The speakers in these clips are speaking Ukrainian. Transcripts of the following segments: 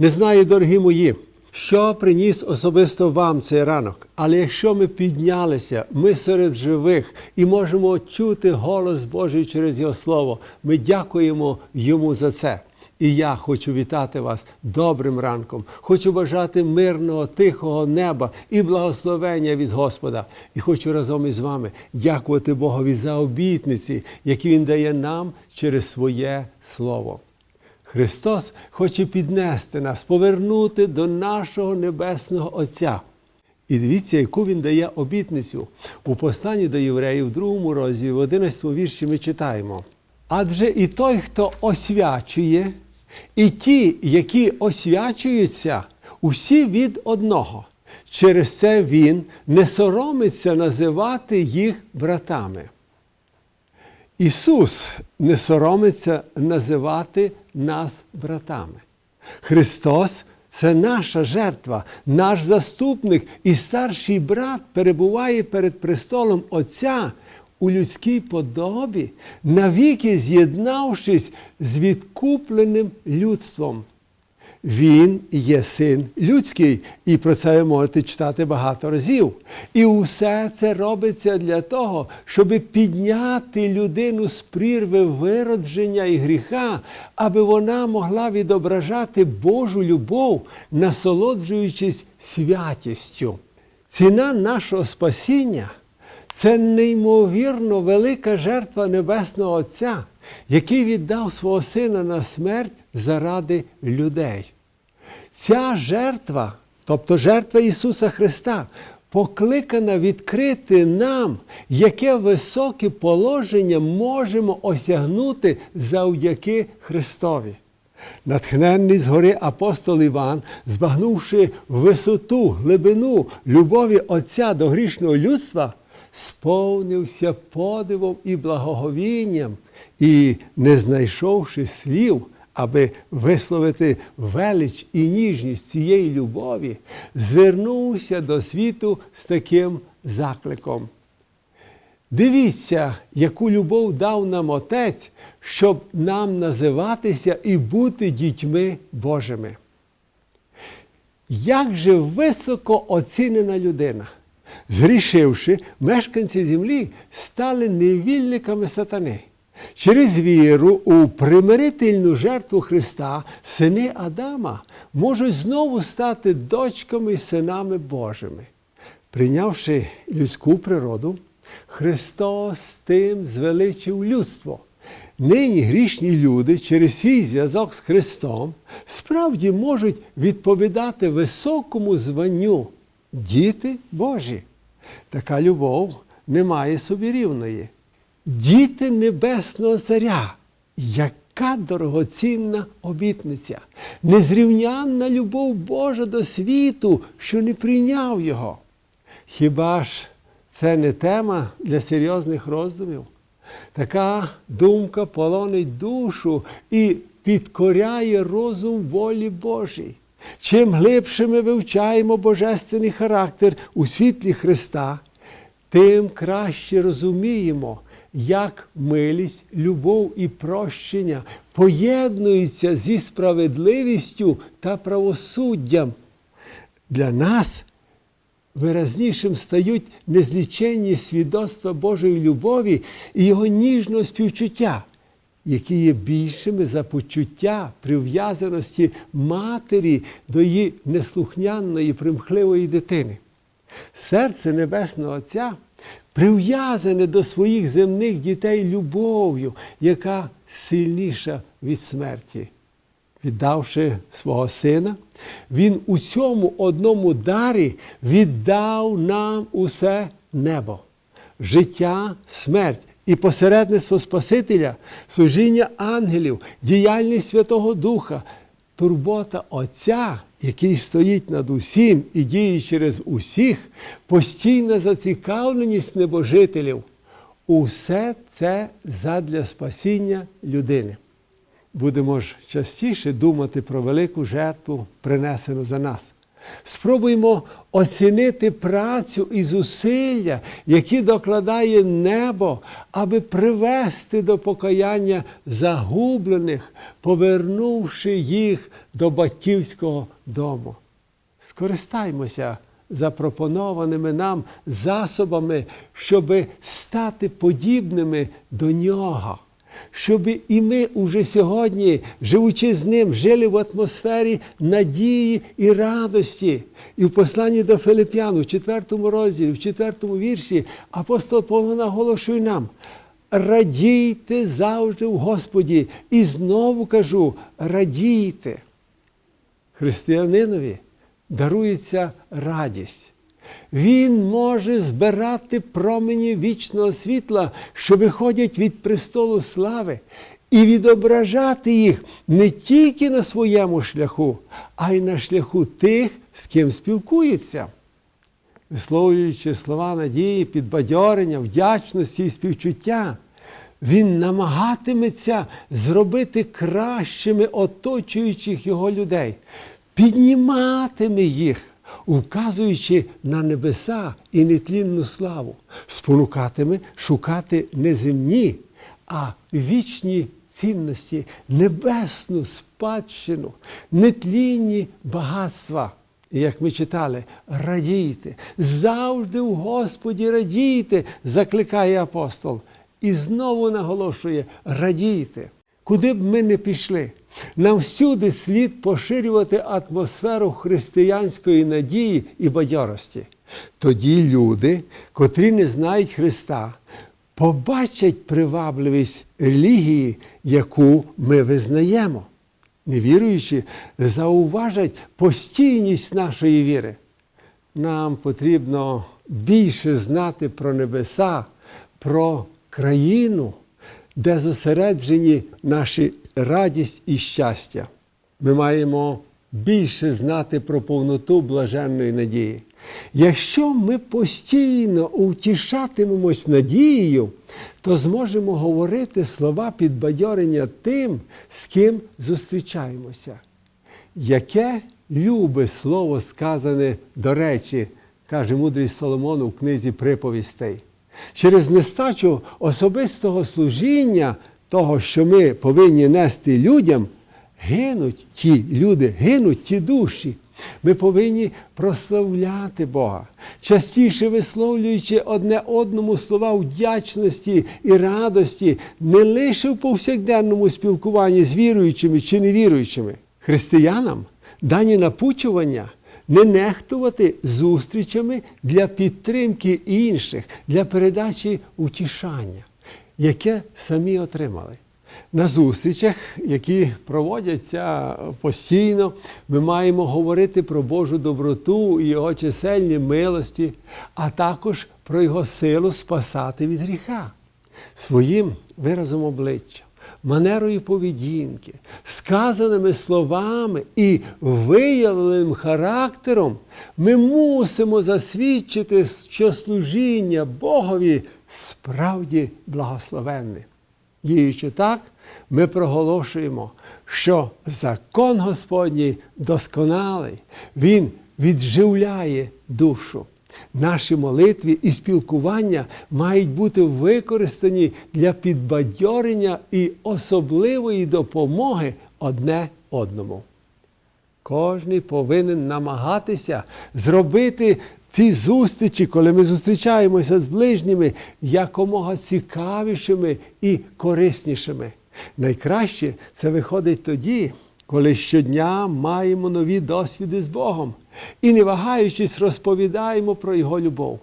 Не знаю, дорогі мої, що приніс особисто вам цей ранок. Але якщо ми піднялися, ми серед живих і можемо чути голос Божий через Його Слово, ми дякуємо Йому за це. І я хочу вітати вас добрим ранком. Хочу бажати мирного, тихого неба і благословення від Господа. І хочу разом із вами дякувати Богові за обітниці, які Він дає нам через своє Слово. Христос хоче піднести нас, повернути до нашого Небесного Отця. І дивіться, яку він дає обітницю. У посланні до євреїв, в другому розділі, в 11 вірші ми читаємо. Адже і той, хто освячує, і ті, які освячуються, усі від одного. Через це він не соромиться називати їх братами. Ісус не соромиться називати нас братами. Христос це наша жертва, наш заступник і старший брат перебуває перед престолом Отця у людській подобі, навіки з'єднавшись з відкупленим людством. Він є син людський, і про це ви можете читати багато разів. І усе це робиться для того, щоб підняти людину з прірви виродження і гріха, аби вона могла відображати Божу любов, насолоджуючись святістю. Ціна нашого спасіння це неймовірно велика жертва Небесного Отця, який віддав свого сина на смерть заради людей. Ця жертва, тобто жертва Ісуса Христа, покликана відкрити нам, яке високе положення можемо осягнути завдяки Христові. Натхненний згори апостол Іван, збагнувши висоту, глибину любові Отця до грішного людства, сповнився подивом і благоговінням, і, не знайшовши слів, аби висловити велич і ніжність цієї любові, звернувся до світу з таким закликом. Дивіться, яку любов дав нам Отець, щоб нам називатися і бути дітьми Божими. Як же високо оцінена людина, згрішивши, мешканці землі стали невільниками сатани. Через віру у примирительну жертву Христа сини Адама можуть знову стати дочками і синами Божими. Прийнявши людську природу, Христос тим звеличив людство. Нині грішні люди через свій зв'язок з Христом справді можуть відповідати високому званню діти Божі. Така любов не має собі рівної. Діти Небесного Царя, яка дорогоцінна обітниця, незрівнянна любов Божа до світу, що не прийняв його. Хіба ж це не тема для серйозних роздумів? Така думка полонить душу і підкоряє розум волі Божій. Чим глибше ми вивчаємо божественний характер у світлі Христа, тим краще розуміємо, як милість, любов і прощення поєднуються зі справедливістю та правосуддям. Для нас виразнішим стають незліченні свідоцтва Божої любові і Його ніжного співчуття, які є більшими за почуття прив'язаності матері до її неслухняної, примхливої дитини. Серце Небесного Отця прив'язане до своїх земних дітей любов'ю, яка сильніша від смерті. Віддавши свого сина, він у цьому одному дарі віддав нам усе небо, життя, смерть і посередництво Спасителя, служіння ангелів, діяльність Святого Духа, турбота Отця, який стоїть над усім і діє через усіх, постійна зацікавленість небожителів. Усе це задля спасіння людини. Будемо ж частіше думати про велику жертву, принесену за нас. Спробуємо оцінити працю і зусилля, які докладає небо, аби привести до покаяння загублених, повернувши їх до батьківського дому. Скористаймося запропонованими нам засобами, щоб стати подібними до нього. Щоб і ми уже сьогодні, живучи з ним, жили в атмосфері надії і радості. І в посланні до Филип'ян, у 4 розділі, в 4 вірші, апостол Павло наголошує нам. Радійте завжди в Господі. І знову кажу, радійте. Християнинові дарується радість. Він може збирати промені вічного світла, що виходять від престолу слави, і відображати їх не тільки на своєму шляху, а й на шляху тих, з ким спілкується. Висловлюючи слова надії, підбадьорення, вдячності і співчуття, він намагатиметься зробити кращими оточуючих його людей, підніматиме їх, указуючи на небеса і нетлінну славу, спонукатиме шукати не земні, а вічні цінності, небесну спадщину, нетлінні багатства. І як ми читали, радійте, завжди в Господі радійте, закликає апостол. І знову наголошує: радійте, куди б ми не пішли. Нам всюди слід поширювати атмосферу християнської надії і бадьорості. Тоді люди, котрі не знають Христа, побачать привабливість релігії, яку ми визнаємо. Невіруючі зауважать постійність нашої віри. Нам потрібно більше знати про небеса, про країну, де зосереджені наші радість і щастя. Ми маємо більше знати про повноту блаженної надії. Якщо ми постійно утішатимемось надією, то зможемо говорити слова підбадьорення тим, з ким зустрічаємося. Яке любе слово сказане до речі, каже мудрий Соломон у книзі приповістей. Через нестачу особистого служіння, того, що ми повинні нести людям, гинуть ті люди, гинуть ті душі. Ми повинні прославляти Бога, частіше висловлюючи одне одному слова вдячності і радості, не лише в повсякденному спілкуванні з віруючими чи невіруючими. Християнам дані напучування не нехтувати зустрічами для підтримки інших, для передачі утішання, яке самі отримали. На зустрічах, які проводяться постійно, ми маємо говорити про Божу доброту і Його чисельні милості, а також про Його силу спасати від гріха своїм виразом обличчя, манерою поведінки, сказаними словами і виявленим характером, ми мусимо засвідчити, що служіння Богові справді благословенне. Діючи так, ми проголошуємо, що закон Господній досконалий, Він відживляє душу. Наші молитві і спілкування мають бути використані для підбадьорення і особливої допомоги одне одному. Кожний повинен намагатися зробити ці зустрічі, коли ми зустрічаємося з ближніми, якомога цікавішими і кориснішими. Найкраще це виходить тоді, коли щодня маємо нові досвіди з Богом і, не вагаючись, розповідаємо про Його любов.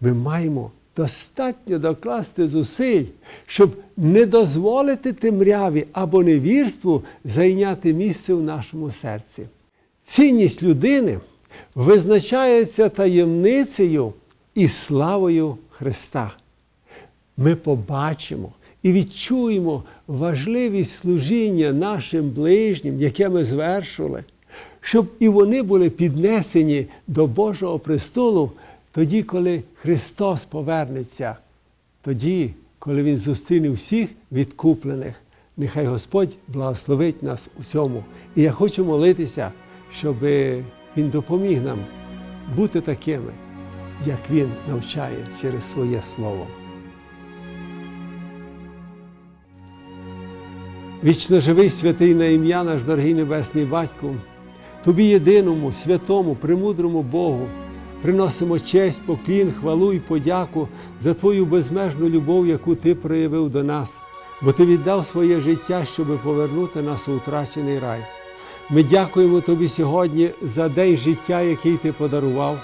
Ми маємо достатньо докласти зусиль, щоб не дозволити темряві або невірству зайняти місце в нашому серці. Цінність людини визначається таємницею і славою Христа. Ми побачимо і відчуємо важливість служіння нашим ближнім, яке ми звершували, щоб і вони були піднесені до Божого престолу тоді, коли Христос повернеться, тоді, коли Він зустріне всіх відкуплених. Нехай Господь благословить нас у цьому. І я хочу молитися, щоб Він допоміг нам бути такими, як Він навчає через своє Слово. Вічно живий святий на ім'я наш дорогий Небесний Батько, Тобі єдиному, святому, премудрому Богу, приносимо честь, поклін, хвалу і подяку за Твою безмежну любов, яку Ти проявив до нас, бо Ти віддав своє життя, щоб повернути нас у втрачений рай. Ми дякуємо Тобі сьогодні за день життя, який Ти подарував,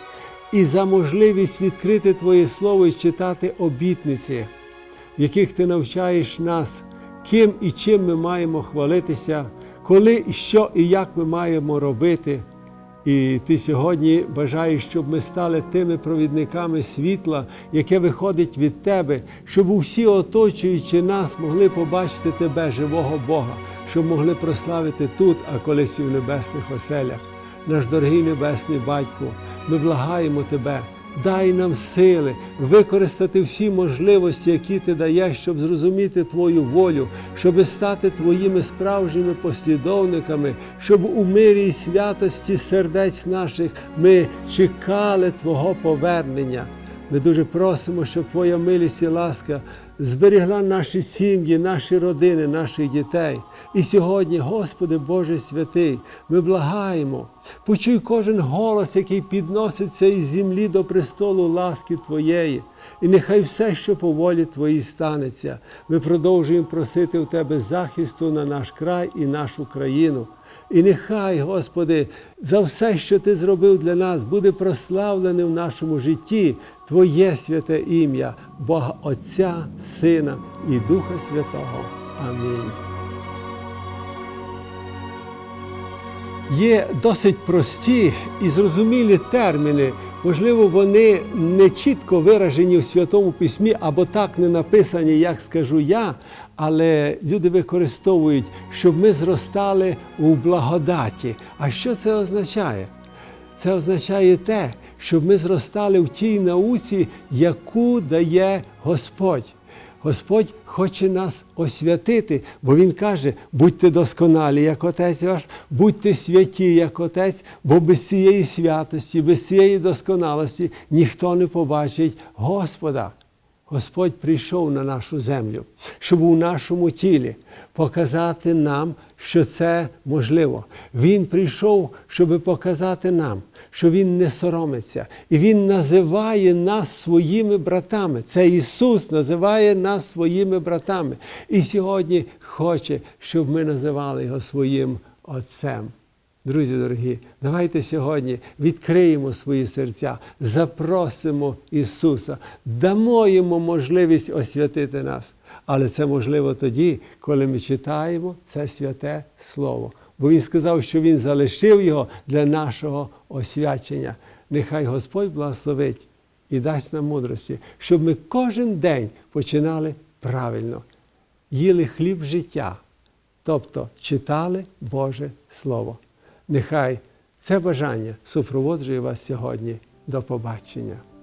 і за можливість відкрити Твоє Слово і читати обітниці, в яких Ти навчаєш нас, ким і чим ми маємо хвалитися, коли, що і як ми маємо робити. І ти сьогодні бажаєш, щоб ми стали тими провідниками світла, яке виходить від тебе, щоб усі оточуючи нас могли побачити тебе, живого Бога, щоб могли прославити тут, а колись і в небесних оселях. Наш дорогий небесний батько, ми благаємо тебе. Дай нам сили використати всі можливості, які ти даєш, щоб зрозуміти Твою волю, щоб стати Твоїми справжніми послідовниками, щоб у мирі і святості сердець наших ми чекали Твого повернення. Ми дуже просимо, щоб Твоя милість і ласка зберігла наші сім'ї, наші родини, наших дітей. І сьогодні, Господи Боже святий, ми благаємо, почуй кожен голос, який підноситься із землі до престолу ласки Твоєї. І нехай все, що по волі Твоїй станеться. Ми продовжуємо просити у Тебе захисту на наш край і нашу країну. І нехай, Господи, за все, що Ти зробив для нас, буде прославлене в нашому житті Твоє святе ім'я, Бога Отця, Сина і Духа Святого. Амінь. Є досить прості і зрозумілі терміни. Можливо, вони не чітко виражені в Святому Письмі або так не написані, як скажу я, але люди використовують, щоб ми зростали у благодаті. А що це означає? Це означає те, щоб ми зростали в тій науці, яку дає Господь. Господь хоче нас освятити, бо Він каже: будьте досконалі, як Отець ваш, будьте святі, як Отець, бо без цієї святості, без цієї досконалості ніхто не побачить Господа. Господь прийшов на нашу землю, щоб у нашому тілі показати нам, що це можливо. Він прийшов, щоб показати нам, що Він не соромиться. І Він називає нас своїми братами. Це Ісус називає нас своїми братами. І сьогодні хоче, щоб ми називали Його своїм Отцем. Друзі дорогі, давайте сьогодні відкриємо свої серця, запросимо Ісуса, дамо йому можливість освятити нас. Але це можливо тоді, коли ми читаємо це святе Слово. Бо Він сказав, що Він залишив його для нашого освячення. Нехай Господь благословить і дасть нам мудрості, щоб ми кожен день починали правильно, їли хліб життя, тобто читали Боже Слово. Нехай це бажання супроводжує вас сьогодні. До побачення.